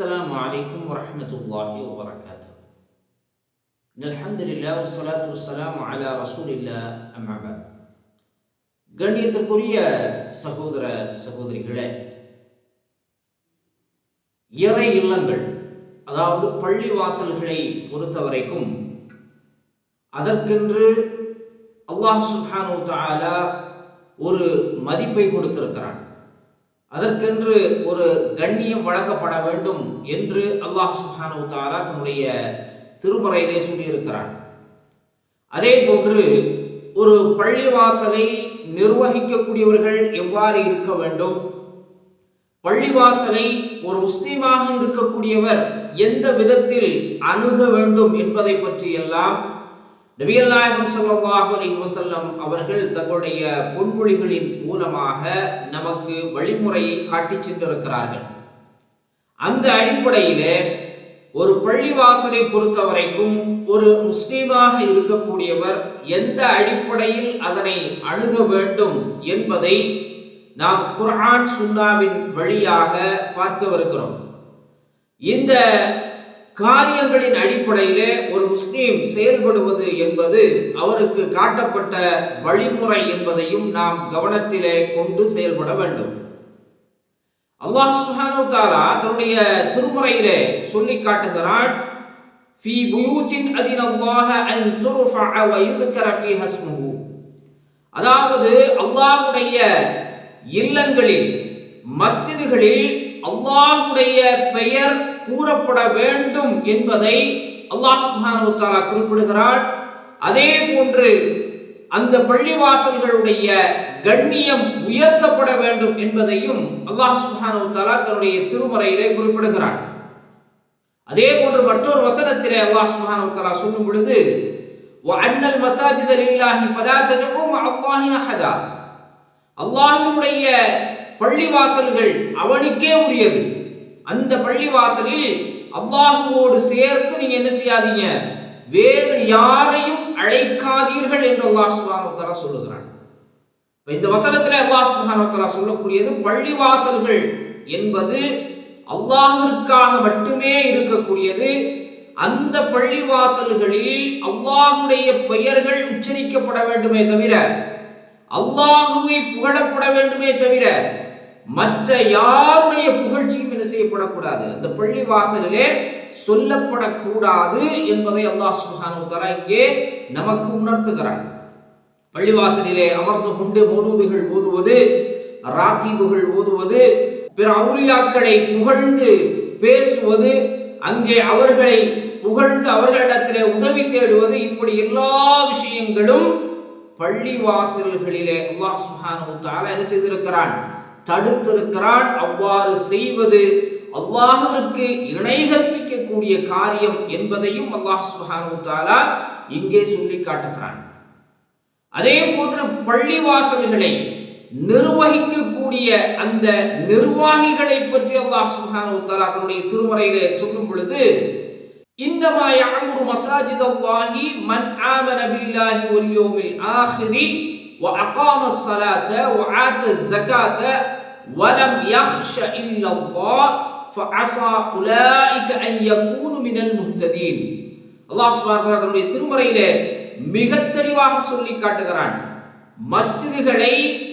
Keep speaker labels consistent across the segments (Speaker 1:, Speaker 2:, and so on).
Speaker 1: السلام عليكم ورحمة الله وبركاته إن الحمد لله والصلاة والسلام على رسول الله أما بعد கண்ணியத்திற்குரிய சகோதர சகோதரிகளே இறை இல்லங்கள் அதாவது பள்ளி வாசல்களை பொறுத்தவரைக்கும் அதற்கென்று அல்லாஹ் சுப்ஹானு தஆலா ஒரு மதிப்பை கொடுத்திருக்கிறான் அதற்கென்று ஒரு கண்ணியம் வழங்கப்பட வேண்டும் என்று அல்லாஹ் சுஹானு தாரா தன்னுடைய திருமறையிலே சொல்லியிருக்கிறான். அதே போன்று ஒரு பள்ளிவாசலை நிர்வகிக்கக்கூடியவர்கள் எவ்வாறு இருக்க வேண்டும்? பள்ளிவாசலை ஒரு முஸ்லீமாக இருக்கக்கூடியவர் எந்த விதத்தில் அணுக வேண்டும் என்பதை பற்றியெல்லாம் நபிகள் நாயகம் ஸல்லல்லாஹு அலி வசல்லம் அவர்கள் தங்களுடைய பொன்மொழிகளின் மூலமாக நமக்கு வழிமுறையை காட்டிச் சென்றிருக்கிறார்கள். அந்த அடிப்படையிலே ஒரு பள்ளிவாசலை பொறுத்தவரைக்கும் ஒரு முஸ்லீமாக இருக்கக்கூடியவர் எந்த அடிப்படையில் அதனை அணுக வேண்டும் என்பதை நாம் குர்ஆன் சுன்னாவின் வழியாக பார்க்கவிருக்கிறோம். இந்த காரியங்களின் அடிப்படையிலே ஒரு முஸ்லீம் செயல்படுவது என்பது அவருக்கு காட்டப்பட்ட வழிமுறை என்பதையும் நாம் கவனத்திலே கொண்டு செயல்பட வேண்டும். அல்லாஹ் சுஹானு தாலா தன்னுடைய திருமுறையிலே சொல்லி காட்டுகிறான் في بيوت أذن الله أن ترفع ويذكر فيها اسمه அதாவது அல்லாஹ்வுடைய இல்லங்களில் மஸ்ஜிதுகளில் அல்லாஹ்வுடைய பெயர் கூறப்பட வேண்டும் என்பதை அல்லாஹ் சுப்ஹானஹு தஆலா குறிப்பிடுகிறான் அதே போன்று அந்த பள்ளிவாசல்களுடைய கண்ணியம் உயர்த்தப்பட வேண்டும் என்பதையும் அல்லாஹ் சுப்ஹானஹு தஆலா தன்னுடைய திருமறையிலே குறிப்பிடுகிறான் அதே போன்று மற்றொரு வசனத்திலே அல்லாஹ் சுப்ஹானஹு தஆலா சொல்லும் பொழுது وَأَنَّ الْمَسَاجِدَ لِلَّهِ فَلَا تَدْعُوا مَعَ اللَّهِ أَحَدًا அல்லாஹ்வினுடைய பள்ளிவாசல்கள் அவனுக்கே உரியது அந்த பள்ளிவாசலில் அல்லாஹுவோடு சேர்த்து நீங்க என்ன செய்யாதீங்க? வேறு யாரையும் அழைக்காதீர்கள் என்று அல்லாஹ் சுப்ஹானஹு சொல்லுகிறான். இந்த வசனத்துல அல்லாஹ் சுப்ஹானஹு சொல்லக்கூடியது பள்ளிவாசல்கள் என்பது அல்லாஹிற்காக மட்டுமே இருக்கக்கூடியது. அந்த பள்ளிவாசல்களில் அல்லாஹுடைய பெயர்கள் உச்சரிக்கப்பட வேண்டுமே தவிர அல்லாஹுவை புகழப்பட வேண்டுமே தவிர மற்ற யாருடைய புகழ்ச்சியும் என்ன செய்யப்படக்கூடாது? அந்த பள்ளி வாசலிலே சொல்லப்படக்கூடாது என்பதை அல்லாஹ் சுப்ஹானஹு இங்கே நமக்கு உணர்த்துகிறான். பள்ளிவாசலிலே அமர்ந்து கொண்டு மௌலூதுகள் ஓதுவது ராத்தீபுகள் ஓதுவது பிற அவுலியாக்களை புகழ்ந்து பேசுவது அங்கே அவர்களை புகழ்ந்து அவர்களிடத்திலே உதவி தேடுவது இப்படி எல்லா விஷயங்களும் பள்ளி வாசல்களிலே அல்லாஹ் சுஹானு தாரா என்ன செய்திருக்கிறான்? தடுத்திருக்கிறான். அவ்வாறு செய்வது அல்லாஹுவிற்கு இணை கற்பிக்கக்கூடிய காரியம் என்பதையும் அல்லாஹ் சுஹானு தாலா இங்கே சொல்லி காட்டுகிறான். அதே போன்று பள்ளிவாசல்களை நிர்வகிக்கக்கூடிய அந்த நிர்வாகிகளை பற்றி அல்லாஹ் சுஹானு தாலா தன்னுடைய திருமறையிலே சொல்லும் பொழுது இன்னமா யாமுரு மசாஜித் அல்லாஹி மன் ஆமன பில்லாஹி ஒல் ஆஹிரி وأقام الصلاة وآتى الزكاة ولم يخش إلا الله فعسى أولئك أن يكونوا من المهتدين அல்லாஹ் சுப்ஹானஹு வ தஆலா திருமறையிலே மிக தெளிவாக சொல்லி காட்டுகிறான் மஸ்ஜிதுகளை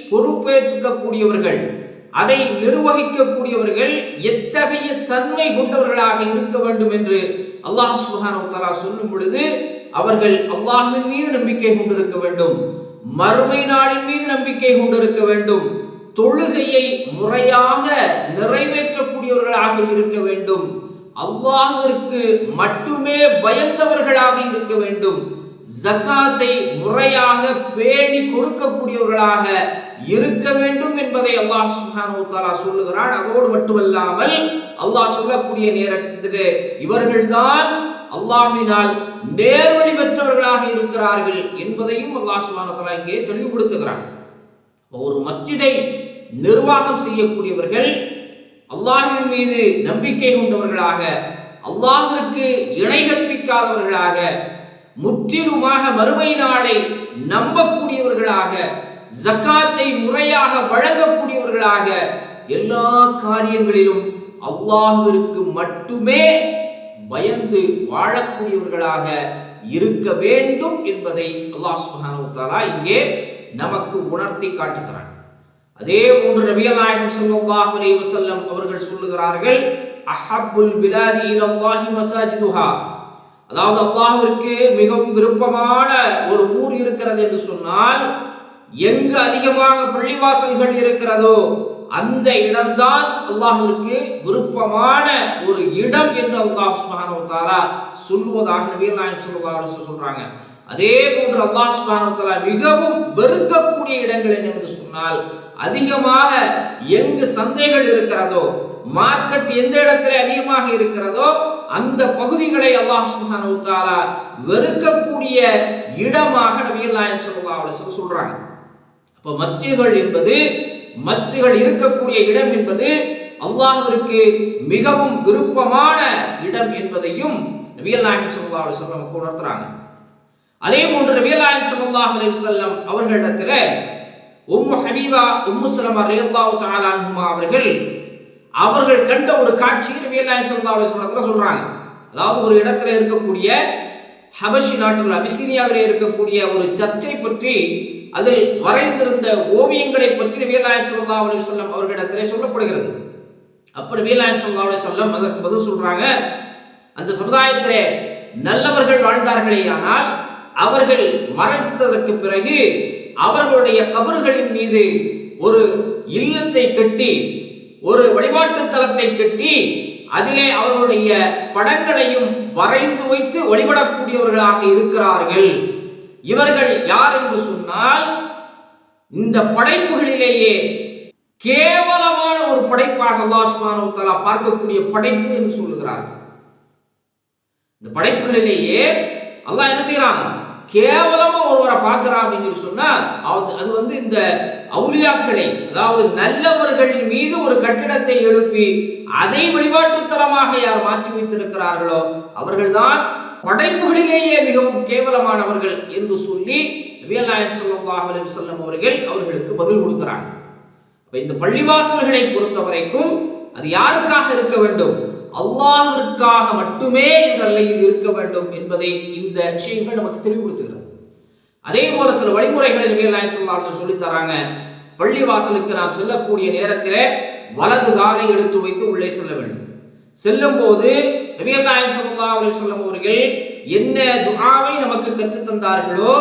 Speaker 1: பொறுப்பேற்கக்கூடியவர்கள் அதை நிர்வகிக்கக்கூடியவர்கள் எத்தகைய தன்மை கொண்டவர்களாக இருக்க வேண்டும் என்று அல்லாஹ் சுப்ஹானஹு தஆலா சொல்லும் பொழுது அவர்கள் அல்லாஹ்வின் மீது நம்பிக்கை கொண்டிருக்க வேண்டும் மறுமை நாளின் மீது நம்பிக்கை கொண்டிருக்க வேண்டும். தொழுகையை முறையாக நிறைவேற்றக்கூடியவர்களாக இருக்க வேண்டும். அவ்வாவிற்கு மட்டுமே பயந்தவர்களாக இருக்க வேண்டும். ஜக்காத்தை முறையாக பேணி கொடுக்கக்கூடியவர்களாக இருக்க வேண்டும் என்பதை அல்லாஹ் சுப்ஹானஹு தஆலா சொல்லுகிறான். அதோடு மட்டுமல்லாமல் அல்லாஹ் சொல்லக்கூடிய நேரத்திலே இவர்கள்தான் அல்லாஹினால் நேர்வழி பெற்றவர்களாக இருக்கிறார்கள் என்பதையும் அல்லாஹ் சுபானத்தலா இங்கே தெளிவுபடுத்துகிறான். ஒரு மஸ்ஜிதை நிர்வாகம் செய்யக்கூடியவர்கள் அல்லாஹின் மீது நம்பிக்கை கொண்டவர்களாக அல்லாஹிற்கு இணை கற்பிக்காதவர்களாக முற்றிலுமாக மறுமை நாளை நம்பக்கூடியவர்களாக ஜக்காத்தை முறையாக வழங்கக்கூடியவர்களாக எல்லா காரியங்களிலும் அல்லாஹிற்கு மட்டுமே பயந்து வாழக்கூடியவர்களாக இருக்க வேண்டும் என்பதை அல்லாஹ் சுப்ஹானஹு இங்கே நமக்கு உணர்த்தி காட்டுகிறார் அதே போன்று நபிகள் நாயகம் ஸல்லல்லாஹு அவர்கள் சொல்லுகிறார்கள் அஹப்புல் பிலாதி இலல்லாஹி மசாஜிதுஹா அதாவது அல்லாஹிற்கு மிகவும் விருப்பமான ஒரு ஊர் இருக்கிறது என்று சொன்னால் எங்கு அதிகமாக பள்ளிவாசல்கள் இருக்கிறதோ அந்த இடம்தான் அல்லாஹ்விற்கு விருப்பமான ஒரு இடம் என்று அல்லாஹ் சுப்ஹானஹு சொல்லுவதாக தஆலா சொல்வதாக நபிகள் நாயகம் சொல்றாங்க. அதே போன்று அல்லாஹ் சுப்ஹானஹு மிகவும் வெறுக்கக்கூடிய இடங்கள் என்று சொன்னால் அதிகமாக எங்கு சந்தைகள் இருக்கிறதோ மார்க்கெட் எந்த இடத்துல அதிகமாக இருக்கிறதோ அந்த பகுதிகளை அல்லாஹ் சுப்ஹானஹு வெறுக்கக்கூடிய இடமாக நபீர் நாயன் ஸல்லல்லாஹு சொல்றாங்க. அப்ப மஸ்ஜிதுகள் என்பது மஸ்திகள் இருக்கக்கூடிய இடம் என்பது அல்லாஹிற்கு மிகவும் விருப்பமான இடம் என்பதையும் நபிகள் நாயகம் ஸல்லல்லாஹு அலைஹி உணர்த்துறாங்க. அதே போன்று நபிகள் நாயகம் ஸல்லல்லாஹு அலைஹி அவர்களிடத்துல உம்மு ஹபீபா உம்மு சலமா ரேல்லாவு தஆலா அவர்கள் அவர்கள் கண்ட ஒரு காட்சியை நபிகள் நாயகம் ஸல்லல்லாஹு அலைஹி வஸல்லம் சொல்றாங்க. அதாவது ஒரு இடத்துல இருக்கக்கூடிய ஹபஷி நாட்டில் அபிசீனியாவிலே இருக்கக்கூடிய ஒரு சர்ச்சை பற்றி அதில் வரைந்திருந்த ஓவியங்களை பற்றி வீலாயன் சொல்லா அலி சொல்லம் அவர்களிடத்திலே சொல்லப்படுகிறது. அப்படி வீலாயன் சொல்லா அலி சொல்லம் அதற்கு பதில் சொல்றாங்க அந்த சமுதாயத்திலே நல்லவர்கள் வாழ்ந்தார்களே ஆனால் அவர்கள் மறைத்ததற்கு பிறகு அவர்களுடைய கபர்களின் மீது ஒரு இல்லத்தை கட்டி ஒரு வழிபாட்டு தலத்தை கட்டி அதிலே அவர்களுடைய படங்களையும் வரைந்து வைத்து வழிபடக்கூடியவர்களாக இருக்கிறார்கள். இவர்கள் யார் என்று சொன்னால் இந்த படைப்புகளிலேயே கேவலமான ஒரு படைப்பாக அல்லாஹ் பார்க்கக்கூடிய படைப்பு என்று சொல்லுகிறார்கள். இந்த படைப்புகளிலேயே அல்லாஹ் என்ன செய்யறான் கேவலமா ஒருவரை பார்க்கிறான் அப்படின்னு சொன்னா அது அது வந்து இந்த அவுலியாக்களை அதாவது நல்லவர்கள் மீது ஒரு கட்டிடத்தை எழுப்பி அதை வழிபாட்டு தலமாக யார் மாற்றி வைத்திருக்கிறார்களோ அவர்கள்தான் படைப்புகளிலேயே மிகவும் கேவலமானவர்கள் என்று சொல்லி நபியல்லாயன் நாயகம் செல்லும் அவர்கள் அவர்களுக்கு பதில் கொடுக்கிறாங்க. இந்த பள்ளிவாசல்களை பொறுத்த வரைக்கும் அது யாருக்காக இருக்க வேண்டும்? அல்லாஹிற்காக மட்டுமே நல்லையில் நிலையில் இருக்க வேண்டும் என்பதை இந்த விஷயங்கள் நமக்கு தெளிவுபடுத்துகிறது. அதே போல சில வழிமுறைகளை நபிகள் நாயகம் ஸல்லல்லாஹு சொல்லித் தராங்க. பள்ளிவாசலுக்கு நாம் செல்லக்கூடிய நேரத்திலே வலது காலை எடுத்து வைத்து உள்ளே செல்ல வேண்டும். செல்லும் போது நபிகள் நாயகம் ஸல்லல்லாஹு அலைஹி அவர்கள் என்ன துஆவை நமக்கு கற்றுத் தந்தார்களோ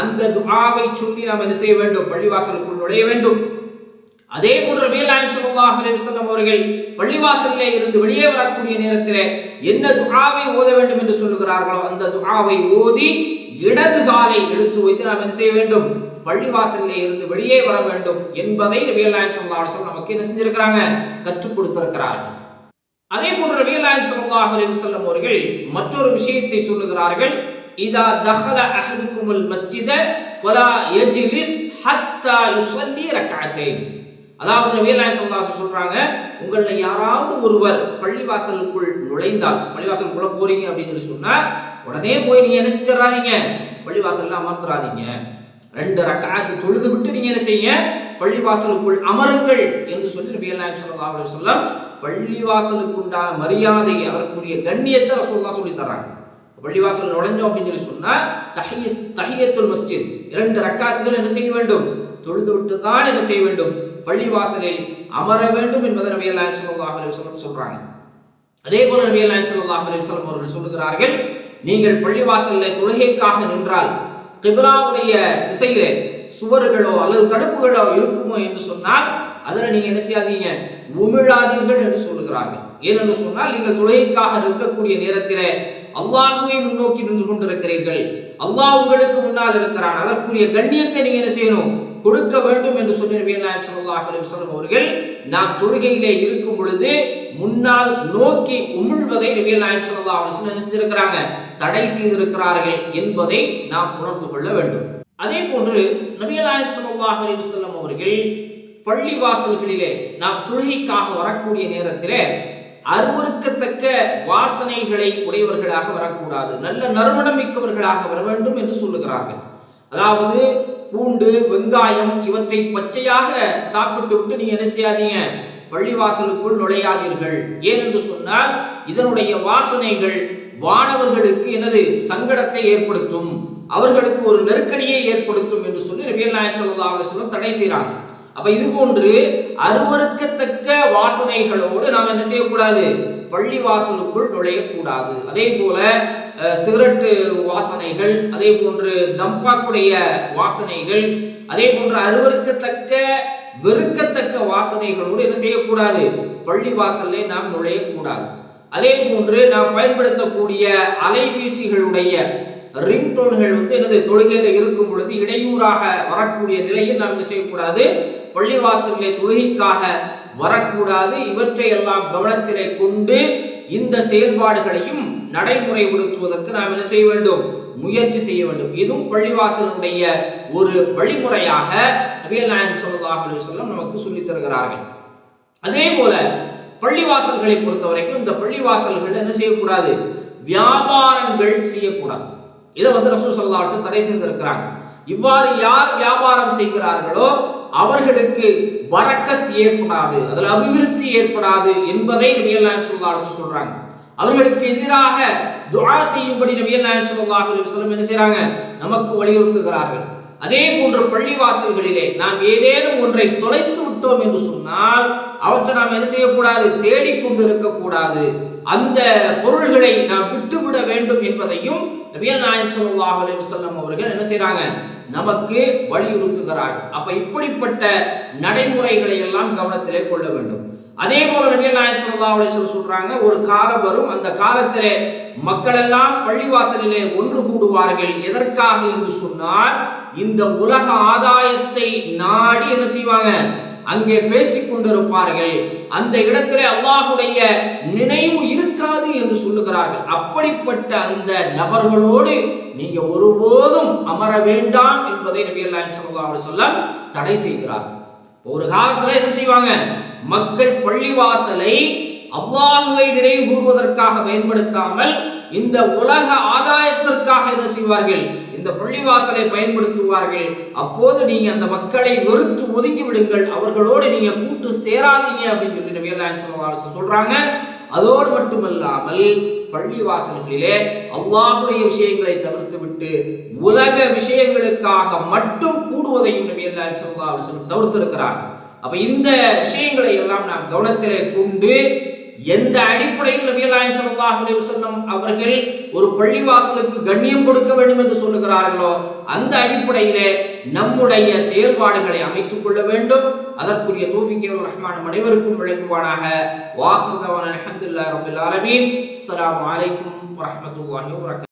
Speaker 1: அந்த துஆவை சொல்லி நாம் என்ன செய்ய வேண்டும்? பள்ளிவாசலுக்குள் நுழைய வேண்டும். அதே போன்று நபிகள் நாயகம் ஸல்லல்லாஹு அலைஹி வஸல்லம் அவர்கள் பள்ளிவாசலிலே இருந்து வெளியே வரக்கூடிய நேரத்தில் என்ன துஆவை ஓத வேண்டும் என்று சொல்லுகிறார்களோ அந்த துஆவை ஓதி இடது காலை எடுத்து வைத்து நாம் என்ன செய்ய வேண்டும்? பள்ளிவாசலிலே இருந்து வெளியே வர வேண்டும் என்பதை நபிகள் நாயகம் ஸல்லல்லாஹு நமக்கு என்ன செஞ்சிருக்கிறாங்க? கற்றுக் கொடுத்திருக்கிறார்கள். அதே போன்ற நபிகள் நாயகம் என்று சொல்லும் அவர்கள் மற்றொரு விஷயத்தை சொல்லுகிறார்கள். இதா தஹல அஹதுக்குமுல் மஸ்ஜித ஃபலா யஜ்லிஸ் ஹத்தா யுஸல்லி ரக்அத்தைன். அதாவது நபிகள் நாயகம் சொல்றாங்க உங்களில் யாராவது ஒருவர் பள்ளிவாசலுக்குள் நுழைந்தால் பள்ளிவாசலுக்குள்ள போறீங்க அப்படின்னு சொல்லி சொன்னா உடனே போய் நீங்க என்ன செஞ்சிடறாதீங்க? பள்ளிவாசல்ல அமர்த்துறாதீங்க ரெண்டு ரக்காத்து தொழுது விட்டு நீங்க என்ன செய்யுங்க? பள்ளிவாசலுக்குள் அமருங்கள் என்று சொல்லி நபி நாயகம் ஸல்லல்லாஹு அலைஹி வஸல்லம் பள்ளிவாசலுக்கு உண்டான மரியாதை அவருக்குரிய கண்ணியத்தை ரசூல்லா சொல்லி தர்றாங்க. பள்ளிவாசல் நுழைஞ்சோம் அப்படின்னு சொல்லி சொன்னா தஹிய தஹியத்துல் மஸ்ஜித் இரண்டு ரக்காத்துகள் என்ன செய்ய வேண்டும்? தொழுது விட்டு தான் என்ன செய்ய வேண்டும்? பள்ளிவாசலில் அமர வேண்டும் என்பதை நபி நாயகம் ஸல்லல்லாஹு அலைஹி வஸல்லம் சொல்றாங்க. அதே போல நபி நாயகம் ஸல்லல்லாஹு அலைஹி வஸல்லம் அவர்கள் சொல்லுகிறார்கள் நீங்கள் பள்ளிவாசலில் தொழுகைக்காக நின்றால் கிபிலாவுடைய திசையிலே சுவர்களோ அல்லது தடுப்புகளோ இருக்குமோ என்று சொன்னால் அதில் நீங்கள் என்ன செய்யாதீங்க? உமிழாதீர்கள் என்று சொல்லுகிறார்கள். ஏனென்று சொன்னால் நீங்கள் தொழுகைக்காக நிற்கக்கூடிய நேரத்தில் அல்லாஹுவை முன்னோக்கி நின்று கொண்டிருக்கிறீர்கள். அல்லாஹ் உங்களுக்கு முன்னால் இருக்கிறான். அதற்குரிய கண்ணியத்தை நீங்க என்ன செய்யணும்? கொடுக்க வேண்டும் என்று சொல்லி நபிகள் நாயகம் அவர்கள் நாம் தொழுகையிலே இருக்கும் பொழுது முன்னால் நோக்கி உமிழ்வதை நபியல் நாயன் ஸல்லல்லாஹு அலைஹி செஞ்சிருக்கிறாங்க தடை செய்திருக்கிறார்கள் என்பதை நாம் உணர்ந்து கொள்ள வேண்டும். அதே போன்று நபியல் நாயகம் ஸல்லல்லாஹு அலைஹி அவர்கள் பள்ளி வாசல்களிலே நாம் தொழுகைக்காக வரக்கூடிய நேரத்திலே அருவருக்கத்தக்க வாசனைகளை உடையவர்களாக வரக்கூடாது. நல்ல நறுமணம் மிக்கவர்களாக வர வேண்டும் என்று சொல்லுகிறார்கள். அதாவது பூண்டு வெங்காயம் இவற்றை பச்சையாக சாப்பிட்டு விட்டு நீங்க என்ன செய்யாதீங்க? பள்ளிவாசலுக்குள் நுழையாதீர்கள். ஏனென்று சொன்னால் இதனுடைய வாசனைகள் வானவர்களுக்கு எனது சங்கடத்தை ஏற்படுத்தும். அவர்களுக்கு ஒரு நெருக்கடியை ஏற்படுத்தும் என்று சொல்லி ரவியல் நாயக் ஸல்லல்லாஹு தடை செய்கிறாங்க. அப்ப இது போன்று அருவறுக்கத்தக்க வாசனைகளோடு நாம் என்ன செய்யக்கூடாது? பள்ளி வாசலுக்குள் நுழையக்கூடாது. அதே போல சிகரெட்டு வாசனைகள் அதே போன்று தம்பாக்குடைய வாசனைகள் அதே போன்று அருவறுக்கத்தக்க வெறுக்கத்தக்க வாசனைகளோடு என்ன செய்யக்கூடாது? பள்ளி வாசல்லே நாம் நுழையக்கூடாது. அதே போன்று நாம் பயன்படுத்தக்கூடிய அலைபேசிகளுடைய ரிங்டோன்கள் வந்து எனது தொழுகையில் இருக்கும் பொழுது இடையூறாக வரக்கூடிய நிலையில் நாம் என்ன செய்யக்கூடாது? பள்ளிவாசலிலே தொழுகைக்காக வரக்கூடாது. இவற்றை எல்லாம் கவனத்திலே கொண்டு இந்த செயல்பாடுகளையும் நடைமுறைப்படுத்துவதற்கு நாம் என்ன செய்ய வேண்டும்? முயற்சி செய்ய வேண்டும். இதுவும் பள்ளிவாசலுடைய ஒரு வழிமுறையாக நபிகள் நாயன் ஸல்லல்லாஹு அலைஹி நமக்கு சொல்லித் தருகிறார்கள். அதே போல பள்ளிவாசல்களை பொறுத்த வரைக்கும் இந்த பள்ளிவாசல்கள் என்ன செய்யக்கூடாது? வியாபாரங்கள் செய்யக்கூடாது. இதை வந்து ரசூல் ஸல்லல்லாஹு தடை செய்திருக்கிறாங்க. இவ்வாறு யார் வியாபாரம் செய்கிறார்களோ அவர்களுக்கு பரக்கத் ஏற்படாது அதில் அபிவிருத்தி ஏற்படாது என்பதை நபியல் நாயகம் ஸல்லல்லாஹு சொல்றாங்க. அவர்களுக்கு எதிராக துஆ செய்யும்படி நபியல் நாயகம் ஸல்லல்லாஹு என்ன செய்யறாங்க நமக்கு வலியுறுத்துகிறார்கள். அதே போன்று பள்ளிவாசல்களிலே நாம் ஏதேனும் ஒன்றை தொலைத்து விட்டோம் என்று சொன்னால் அவற்றை நாம் என்ன செய்யக்கூடாது? தேடிக்கொண்டு இருக்கக்கூடாது. அந்த பொருள்களை நாம் விட்டுவிட வேண்டும் என்பதையும் நபியல் நாயம் சல்லாஹ் அலைஹி வஸல்லம் அவர்கள் என்ன செய்கிறாங்க நமக்கு வலியுறுத்துகிறார்கள். அப்ப இப்படிப்பட்ட நடைமுறைகளை எல்லாம் கவனத்திலே கொள்ள வேண்டும். அதே போல நபியல் நாயம் ஸல்லல்லாஹு அலைஹி சொல்றாங்க ஒரு காலம் வரும் அந்த காலத்திலே மக்கள் எல்லாம் பள்ளிவாசலிலே ஒன்று கூடுவார்கள். எதற்காக என்று சொன்னால் இந்த உலக ஆதாயத்தை நாடி என்ன செய்வாங்க? அங்கே பேசிக் கொண்டிருப்பார்கள். அந்த இடத்திலே அல்லாஹுடைய நினைவு இருக்காது என்று சொல்லுகிறார்கள். அப்படிப்பட்ட அந்த நபர்களோடு நீங்க ஒருபோதும் அமர வேண்டாம் என்பதை நபி நாயகம் ஸல்லல்லாஹு சொல்ல தடை செய்கிறார். ஒரு காலத்துல என்ன செய்வாங்க? மக்கள் பள்ளிவாசலை அல்லாஹுவை நினைவு கூறுவதற்காக பயன்படுத்தாமல் இந்த உலக ஆதாயத்திற்காக என்ன செய்வார்கள்? இந்த பள்ளிவாசலை பயன்படுத்துவார்கள். அப்போது நீங்க அந்த மக்களை வெறுத்து ஒதுங்கி விடுங்கள் அவர்களோடு நீங்க கூட்டு சேராதீங்க அப்படின்னு சொல்லி நபிகள் சொல்றாங்க. அதோடு மட்டுமல்லாமல் பள்ளிவாசல்களிலே அல்லாஹுடைய விஷயங்களை தவிர்த்து விட்டு உலக விஷயங்களுக்காக மட்டும் கூடுவதையும் நபிகள் நாயகம் ஸல்லல்லாஹு அலைஹி தவிர்த்திருக்கிறார் அப்ப இந்த விஷயங்களை எல்லாம் நாம் கவனத்திலே கொண்டு எந்த அடிப்படையில் நபிகள் சல்லாஹ் ஸல்லல்லாஹு அலைஹி அவர்கள் ஒரு பள்ளிவாசலுக்கு கண்ணியம் கொடுக்க வேண்டும் என்று சொல்லுகிறார்களோ அந்த அடிப்படையிலே நம்முடைய செயல்பாடுகளை அமைத்துக் கொள்ள வேண்டும். அதற்குரிய தௌஃபீக் ரஹ்மான் அனைவருக்கும் வழங்குவானாக வாஹுதவான அஹமதுல்லா ரபுல் ஆலமீன். அஸ்லாம் வலைக்கும் வரமத்துல்லாஹி வபரகாத்துஹு.